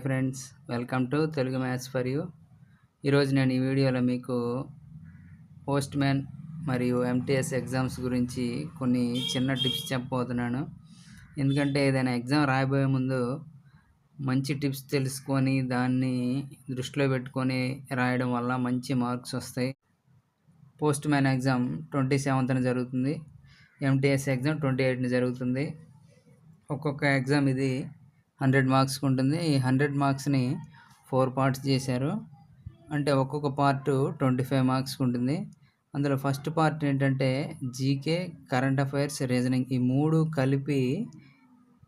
Hi friends welcome to Telugu maths for you ఈరోజు నేను ఈ వీడియోలో మీకు పోస్ట్ మ్యాన్ మరియు ఎంటీఎస్ ఎగ్జామ్స్ గురించి కొన్ని చిన్న టిప్స్ చెప్పబోతున్నాను. ఎందుకంటే ఏదైనా ఎగ్జామ్ రాయబోయే ముందు మంచి టిప్స్ తెలుసుకొని దాన్ని దృష్టిలో పెట్టుకొని రాయడం వల్ల మంచి మార్క్స్ వస్తాయి. పోస్ట్ మ్యాన్ ఎగ్జామ్ ట్వంటీ సెవెంత్న జరుగుతుంది. ఎంటీఎస్ ఎగ్జామ్ ట్వంటీ ఎయిట్ని జరుగుతుంది. ఒక్కొక్క ఎగ్జామ్ ఇది హండ్రెడ్ మార్క్స్కి ఉంటుంది ఈ హండ్రెడ్ మార్క్స్ని ఫోర్ పార్ట్స్ చేశారు. అంటే ఒక్కొక్క పార్ట్ ట్వంటీ ఫైవ్ మార్క్స్కి ఉంటుంది అందులో ఫస్ట్ పార్ట్ ఏంటంటే జీకే కరెంట్ అఫైర్స్ రీజనింగ్ ఈ మూడు కలిపి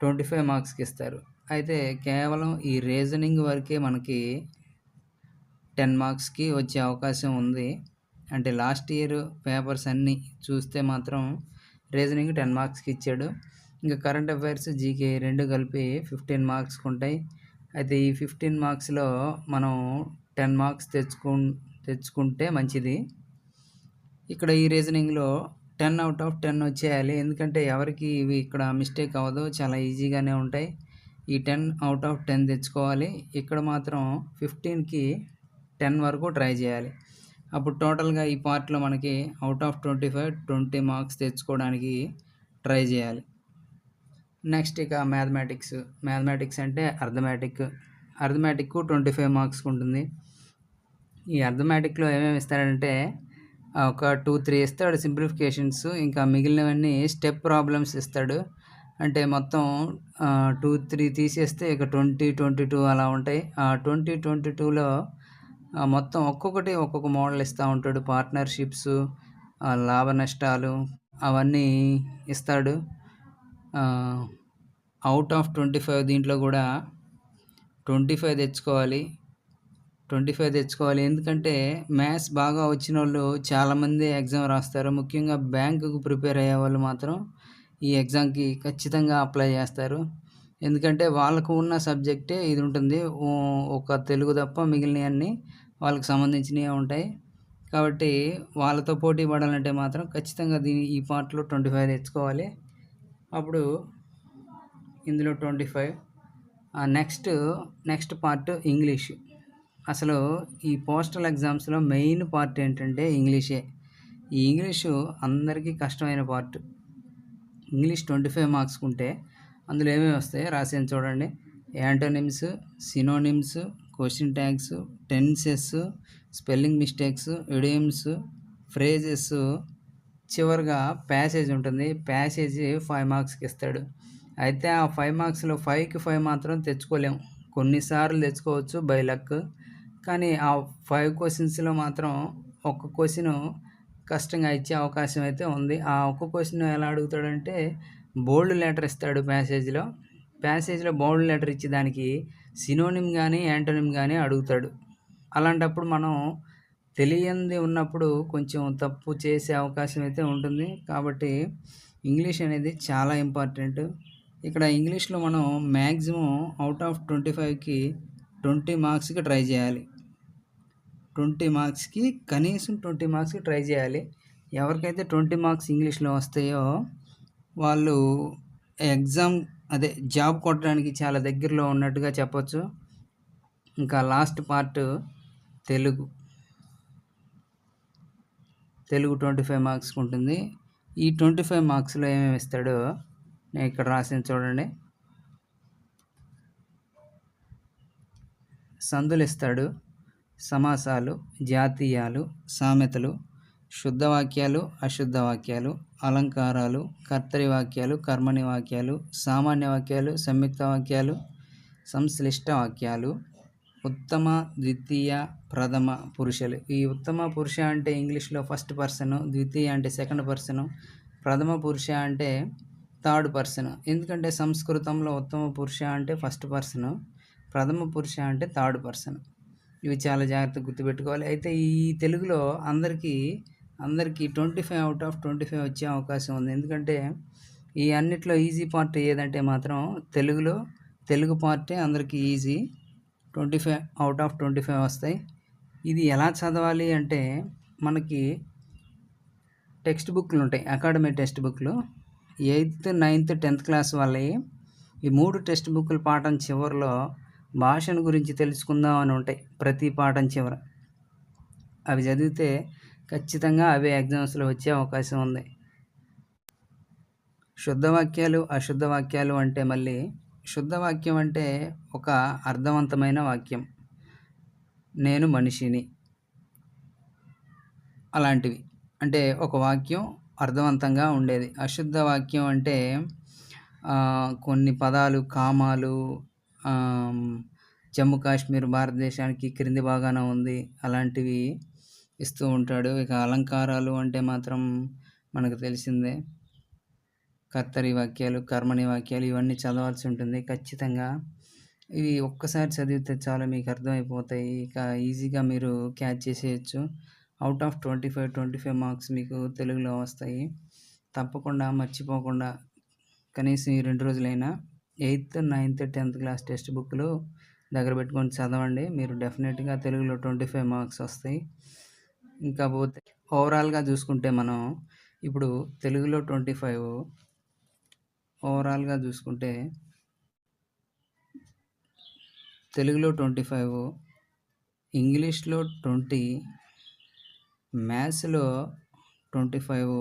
ట్వంటీ ఫైవ్ మార్క్స్కి ఇస్తారు. అయితే కేవలం ఈ రీజనింగ్ వరకే మనకి టెన్ మార్క్స్కి వచ్చే అవకాశం ఉంది. అంటే లాస్ట్ ఇయర్ పేపర్స్ అన్నీ చూస్తే మాత్రం రీజనింగ్ టెన్ మార్క్స్కి ఇచ్చాడు. ఇంకా కరెంట్ అఫైర్స్ జీకే రెండు కలిపి ఫిఫ్టీన్ మార్క్స్కి ఉంటాయి అయితే ఈ ఫిఫ్టీన్ మార్క్స్లో మనం టెన్ మార్క్స్ తెచ్చుకు తెచ్చుకుంటే మంచిది. ఇక్కడ ఈ రీజనింగ్లో టెన్ అవుట్ ఆఫ్ టెన్ వచ్చేయాలి. ఎందుకంటే ఎవరికి ఇవి ఇక్కడ మిస్టేక్ అవ్వదు. చాలా ఈజీగానే ఉంటాయి. ఈ టెన్ అవుట్ ఆఫ్ టెన్ తెచ్చుకోవాలి. ఇక్కడ మాత్రం ఫిఫ్టీన్కి టెన్ వరకు ట్రై చేయాలి. అప్పుడు టోటల్గా ఈ పార్ట్లో మనకి out of twenty five twenty marks తెచ్చుకోవడానికి ట్రై చేయాలి. నెక్స్ట్ ఇక మ్యాథమెటిక్స్. మ్యాథమెటిక్స్ అంటే అర్థమెటిక్. అర్థమెటిక్ ట్వంటీ ఫైవ్ మార్క్స్కి ఉంటుంది. ఈ అర్థమెటిక్లో ఏమేమి ఇస్తాడంటే ఒక టూ త్రీ ఇస్తాడు సింప్లిఫికేషన్స్ ఇంకా మిగిలినవన్నీ స్టెప్ ప్రాబ్లమ్స్ ఇస్తాడు. అంటే మొత్తం టూ త్రీ తీసేస్తే ఇక ట్వంటీ ట్వంటీ టూ అలా ఉంటాయి. ఆ ట్వంటీ ట్వంటీ టూలో మొత్తం ఒక్కొక్కటి ఒక్కొక్క మోడల్ ఇస్తూ ఉంటాడు. పార్ట్నర్షిప్స్ లాభ నష్టాలు అవన్నీ ఇస్తాడు. అవుట్ ఆఫ్ ట్వంటీ ఫైవ్ దీంట్లో కూడా ట్వంటీ ఫైవ్ తెచ్చుకోవాలి. ట్వంటీ ఫైవ్ తెచ్చుకోవాలి. ఎందుకంటే మ్యాథ్స్ బాగా వచ్చిన వాళ్ళు చాలామంది ఎగ్జామ్ రాస్తారు. ముఖ్యంగా బ్యాంకుకు ప్రిపేర్ అయ్యే వాళ్ళు మాత్రం ఈ ఎగ్జామ్కి ఖచ్చితంగా అప్లై చేస్తారు. ఎందుకంటే వాళ్ళకు ఉన్న సబ్జెక్టే ఇది ఉంటుంది. ఒక తెలుగు తప్ప మిగిలినవన్నీ వాళ్ళకి సంబంధించినవి ఉంటాయి. కాబట్టి వాళ్ళతో పోటీ పడాలంటే మాత్రం ఖచ్చితంగా దీని ఈ పార్ట్లో ట్వంటీ ఫైవ్ తెచ్చుకోవాలి. అప్పుడు ఇందులో twenty five. Next next part English. అసలు ఈ పోస్టల్ ఎగ్జామ్స్లో మెయిన్ పార్ట్ ఏంటంటే ఇంగ్లీషే. ఈ ఇంగ్లీషు అందరికీ కష్టమైన part. English twenty five marks ఉంటే అందులో ఏమేమి వస్తాయి రాసాను చూడండి. Antonyms synonyms question tags tenses spelling mistakes idioms phrases చివరిగా ప్యాసేజ్ ఉంటుంది. ప్యాసేజ్ ఫైవ్ మార్క్స్కి ఇస్తాడు. అయితే ఆ ఫైవ్ మార్క్స్లో ఫైవ్కి ఫైవ్ మాత్రం తెచ్చుకోలేము కొన్నిసార్లు తెచ్చుకోవచ్చు బై లక్ కానీ ఆ ఫైవ్ క్వశ్చన్స్లో మాత్రం ఒక్క క్వశ్చన్ కష్టంగా ఇచ్చే అవకాశం అయితే ఉంది. ఆ ఒక్క క్వశ్చన్ ఎలా అడుగుతాడంటే బోల్డ్ లెటర్ ఇస్తాడు ప్యాసేజ్లో ప్యాసేజ్లో బోల్డ్ లెటర్ ఇచ్చి దానికి సినోనిమ్ కానీ యాంటోనిమ్ కానీ అడుగుతాడు. అలాంటప్పుడు మనం తెలియంది ఉన్నప్పుడు కొంచెం తప్పు చేసే అవకాశం అయితే ఉంటుంది. కాబట్టి ఇంగ్లీష్ అనేది చాలా ఇంపార్టెంట్. ఇక్కడ ఇంగ్లీష్లో మనం మ్యాక్సిమం అవుట్ ఆఫ్ ట్వంటీ ఫైవ్కి ట్వంటీ మార్క్స్కి ట్రై చేయాలి. ట్వంటీ మార్క్స్కి కనీసం ట్వంటీ మార్క్స్కి ట్రై చేయాలి. ఎవరికైతే ట్వంటీ మార్క్స్ ఇంగ్లీష్లో వస్తాయో వాళ్ళు ఎగ్జామ్ అదే జాబ్ కొట్టడానికి చాలా దగ్గరలో ఉన్నట్టుగా చెప్పొచ్చు. ఇంకా last part Telugu. Telugu twenty five మార్క్స్కి ఉంటుంది. ఈ ట్వంటీ ఫైవ్ మార్క్స్లో ఏమేమి ఇస్తాడో నేను ఇక్కడ రాసింది చూడండి. సందులు ఇస్తాడు సమాసాలు జాతీయాలు సామెతలు శుద్ధ వాక్యాలు అశుద్ధ వాక్యాలు అలంకారాలు కర్తరి వాక్యాలు కర్మని వాక్యాలు సామాన్య వాక్యాలు సంయుక్త వాక్యాలు సంశ్లిష్ట వాక్యాలు ఉత్తమ ద్వితీయ ప్రథమ పురుషులు. ఈ ఉత్తమ పురుష అంటే ఇంగ్లీష్లో ఫస్ట్ పర్సన్ ద్వితీయ అంటే సెకండ్ పర్సన్ ప్రథమ పురుష అంటే థర్డ్ పర్సన్ ఎందుకంటే సంస్కృతంలో ఉత్తమ పురుష అంటే ఫస్ట్ పర్సన్ ప్రథమ పురుష అంటే థర్డ్ పర్సన్ ఇవి చాలా జాగ్రత్తగా గుర్తుపెట్టుకోవాలి. అయితే ఈ తెలుగులో అందరికీ అందరికీ twenty five out of twenty five వచ్చే అవకాశం ఉంది. ఎందుకంటే ఈ అన్నిట్లో ఈజీ పార్ట్ ఏదంటే మాత్రం తెలుగులో తెలుగు పార్టే అందరికీ easy twenty five out of twenty five వస్తాయి. ఇది ఎలా చదవాలి అంటే మనకి టెక్స్ట్ బుక్లు ఉంటాయి అకాడమీ టెక్స్ట్ బుక్లు. ఎయిత్ నైన్త్ టెన్త్ క్లాస్ వాళ్ళవి ఈ మూడు టెక్స్ట్ బుక్ల పాఠం చివరిలో భాషను గురించి తెలుసుకుందాం అని ఉంటాయి ప్రతి పాఠం చివర. అవి చదివితే ఖచ్చితంగా అవే ఎగ్జామ్స్లో వచ్చే అవకాశం ఉంది. శుద్ధ వాక్యాలు అశుద్ధ వాక్యాలు అంటే మళ్ళీ శుద్ధ వాక్యం అంటే ఒక అర్థవంతమైన వాక్యం. నేను మనిషిని. అలాంటివి. అంటే ఒక వాక్యం అర్థవంతంగా ఉండేది. అశుద్ధ వాక్యం అంటే కొన్ని పదాలు కామాలు జమ్మూ కాశ్మీర్ భారతదేశానికి క్రింది భాగాన ఉంది. అలాంటివి ఇస్తూ ఉంటాడు. ఇక అలంకారాలు అంటే మాత్రం మనకు తెలిసిందే. కర్తరి వాక్యాలు కర్మని వాక్యాలు ఇవన్నీ చదవాల్సి ఉంటుంది ఖచ్చితంగా. ఇవి ఒక్కసారి చదివితే చాలా మీకు అర్థమైపోతాయి. ఇక ఈజీగా మీరు క్యాచ్ చేసేయచ్చు. Out of twenty five twenty five marks మీకు తెలుగులో వస్తాయి. తప్పకుండా మర్చిపోకుండా కనీసం ఈ రెండు రోజులైనా eighth ninth tenth class text బుక్లు దగ్గర పెట్టుకొని చదవండి. మీరు డెఫినెట్గా తెలుగులో ట్వంటీ ఫైవ్ మార్క్స్ వస్తాయి. ఇంకా పోతే ఓవరాల్గా చూసుకుంటే మనం ఇప్పుడు తెలుగులో ట్వంటీ ఫైవ్ ఓవరాల్గా చూసుకుంటే తెలుగులో ట్వంటీ ఫైవ్ ఇంగ్లీష్లో ట్వంటీ మ్యాథ్స్లో twenty five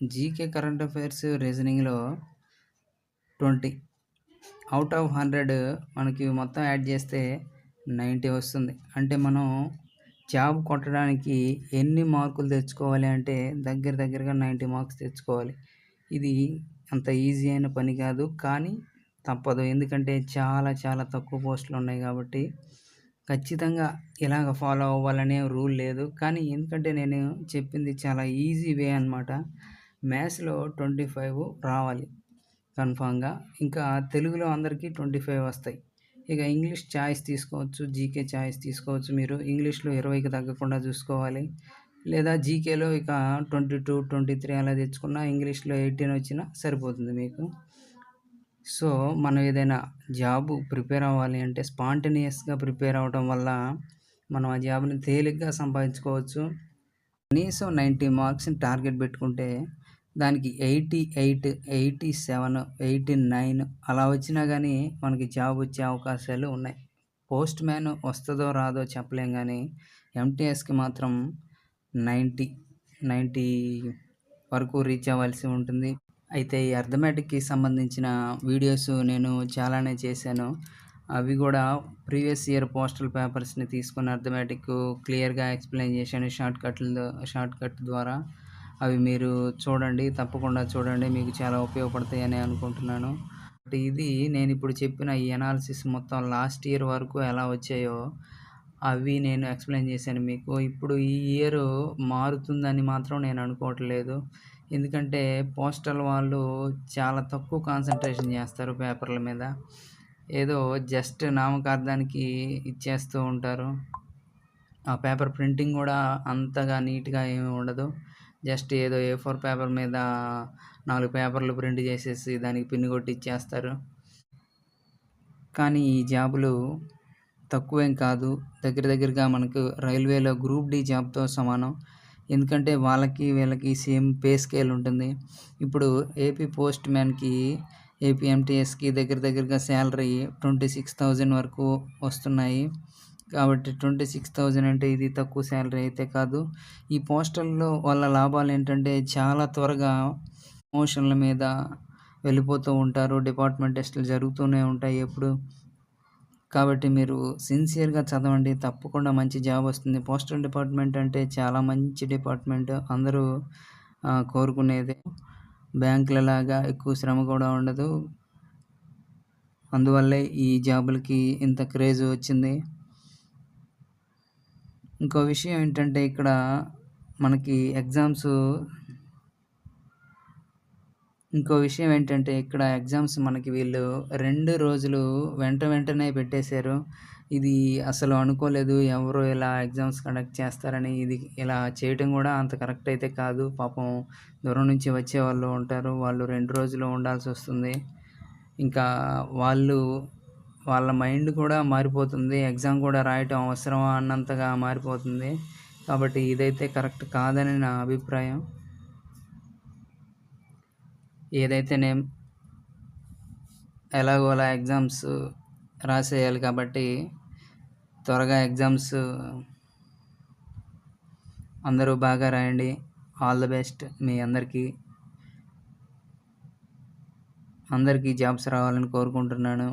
GK current affairs రీజనింగ్లో twenty. Out of hundred మనకి మొత్తం యాడ్ చేస్తే నైంటీ వస్తుంది. అంటే మనం జాబ్ కొట్టడానికి ఎన్ని మార్కులు తెచ్చుకోవాలి అంటే దగ్గర దగ్గరగా నైంటీ మార్క్స్ తెచ్చుకోవాలి. ఇది అంత ఈజీ అయిన పని కాదు కానీ తప్పదు. ఎందుకంటే చాలా చాలా తక్కువ పోస్టులు ఉన్నాయి కాబట్టి ఖచ్చితంగా ఇలాగ ఫాలో అవ్వాలనే రూల్ లేదు. కానీ ఎందుకంటే నేను చెప్పింది చాలా ఈజీ వే అనమాట మ్యాథ్స్లో ట్వంటీ ఫైవ్ రావాలి కన్ఫామ్గా. ఇంకా తెలుగులో అందరికీ ట్వంటీ ఫైవ్ వస్తాయి. ఇక ఇంగ్లీష్ ఛాయిస్ తీసుకోవచ్చు జీకే ఛాయిస్ తీసుకోవచ్చు మీరు. ఇంగ్లీష్లో ఇరవైకి తగ్గకుండా చూసుకోవాలి. లేదా జీకేలో ఇక ట్వంటీ టూ ట్వంటీ త్రీ అలా తెచ్చుకున్నా ఇంగ్లీష్లో ఎయిటీన్ వచ్చినా సరిపోతుంది మీకు. సో మనం ఏదైనా జాబ్ ప్రిపేర్ అవ్వాలి అంటే స్పాంటేనియస్గా ప్రిపేర్ అవ్వడం వల్ల మనం ఆ జాబ్ని తేలిగ్గా సంపాదించుకోవచ్చు. కనీసం నైంటీ మార్క్స్ని టార్గెట్ పెట్టుకుంటే దానికి eighty eight eighty seven eighty nine అలా వచ్చినా కానీ మనకి జాబ్ వచ్చే అవకాశాలు ఉన్నాయి. పోస్ట్ మ్యాన్ వస్తుందో రాదో చెప్పలేం కానీ ఎంటీఎస్కి మాత్రం నైంటీ నైంటీ వరకు రీచ్ అవ్వాల్సి ఉంటుంది. అయితే ఈ అర్థమెటిక్కి సంబంధించిన వీడియోస్ నేను చాలానే చేశాను. అవి కూడా ప్రీవియస్ ఇయర్ పోస్టల్ పేపర్స్ని తీసుకుని అర్థమెటిక్ క్లియర్గా ఎక్స్ప్లెయిన్ చేశాను షార్ట్ కట్లు షార్ట్ కట్ ద్వారా. అవి మీరు చూడండి తప్పకుండా చూడండి మీకు చాలా ఉపయోగపడతాయని అనుకుంటున్నాను. ఇది నేను ఇప్పుడు చెప్పిన ఈ అనాలిసిస్ మొత్తం లాస్ట్ ఇయర్ వరకు ఎలా వచ్చాయో అవి నేను ఎక్స్ప్లెయిన్ చేశాను మీకు. ఇప్పుడు ఈ ఇయర్ మారుతుందని మాత్రం నేను అనుకోవట్లేదు. ఎందుకంటే పోస్టల్ వాళ్ళు చాలా తక్కువ కాన్సన్ట్రేషన్ చేస్తారు పేపర్ల మీద. ఏదో జస్ట్ నామకార్థానికి ఇచ్చేస్తూ ఉంటారు. ఆ పేపర్ ప్రింటింగ్ కూడా అంతగా నీట్గా ఏమి ఉండదు. జస్ట్ ఏదో ఏ ఫోర్ పేపర్ మీద నాలుగు పేపర్లు ప్రింట్ చేసేసి దానికి పిన్ కొట్టి ఇచ్చేస్తారు. కానీ ఈ జాబులు తక్కువేం కాదు. దగ్గర దగ్గరగా మనకు రైల్వేలో గ్రూప్ డి జాబ్తో సమానం. ఎందుకంటే వాళ్ళకి వీళ్ళకి సేమ్ పే స్కేల్ ఉంటుంది. ఇప్పుడు ఏపీ పోస్ట్ మ్యాన్కి ఏపీ ఎంటీఎస్కి దగ్గర దగ్గరగా శాలరీ ట్వంటీ సిక్స్ థౌజండ్ వరకు వస్తున్నాయి. కాబట్టి ట్వంటీ సిక్స్ థౌజండ్ అంటే ఇది తక్కువ శాలరీ అయితే కాదు. ఈ పోస్టల్లో వాళ్ళ లాభాలు ఏంటంటే చాలా త్వరగా ప్రమోషన్ల మీద వెళ్ళిపోతూ ఉంటారు. డిపార్ట్మెంట్ టెస్టులు జరుగుతూనే ఉంటాయి ఎప్పుడు. కాబట్టి మీరు సిన్సియర్గా చదవండి తప్పకుండా మంచి జాబ్ వస్తుంది. పోస్టల్ డిపార్ట్మెంట్ అంటే చాలా మంచి డిపార్ట్మెంట్. అందరూ కోరుకునేదే. బ్యాంకులలాగా ఎక్కువ శ్రమ కూడా ఉండదు. అందువల్లే ఈ జాబులకి ఇంత క్రేజ్ వచ్చింది. ఇంకో విషయం ఏంటంటే ఇక్కడ మనకి ఎగ్జామ్స్ ఇంకో విషయం ఏంటంటే ఇక్కడ ఎగ్జామ్స్ మనకి వీళ్ళు రెండు రోజులు వెంట వెంటనే పెట్టేశారు. ఇది అసలు అనుకోలేదు ఎవరు ఇలా ఎగ్జామ్స్ కండక్ట్ చేస్తారని. ఇది ఇలా చేయటం కూడా అంత కరెక్ట్ అయితే కాదు. పాపం దూరం నుంచి వచ్చే వాళ్ళు ఉంటారు. వాళ్ళు రెండు రోజులు ఉండాల్సి వస్తుంది. ఇంకా వాళ్ళు వాళ్ళ మైండ్ కూడా మారిపోతుంది. ఎగ్జామ్ కూడా రాయటం అవసరమా అన్నంతగా మారిపోతుంది. కాబట్టి ఇదైతే కరెక్ట్ కాదని నా అభిప్రాయం. ఏదైతే నేను ఎలాగోలా ఎగ్జామ్స్ రాసేయాలి కాబట్టి త్వరగా ఎగ్జామ్స్ అందరూ బాగా రాయండి. ఆల్ ద బెస్ట్ మీ అందరికీ. అందరికీ జాబ్స్ రావాలని కోరుకుంటున్నాను.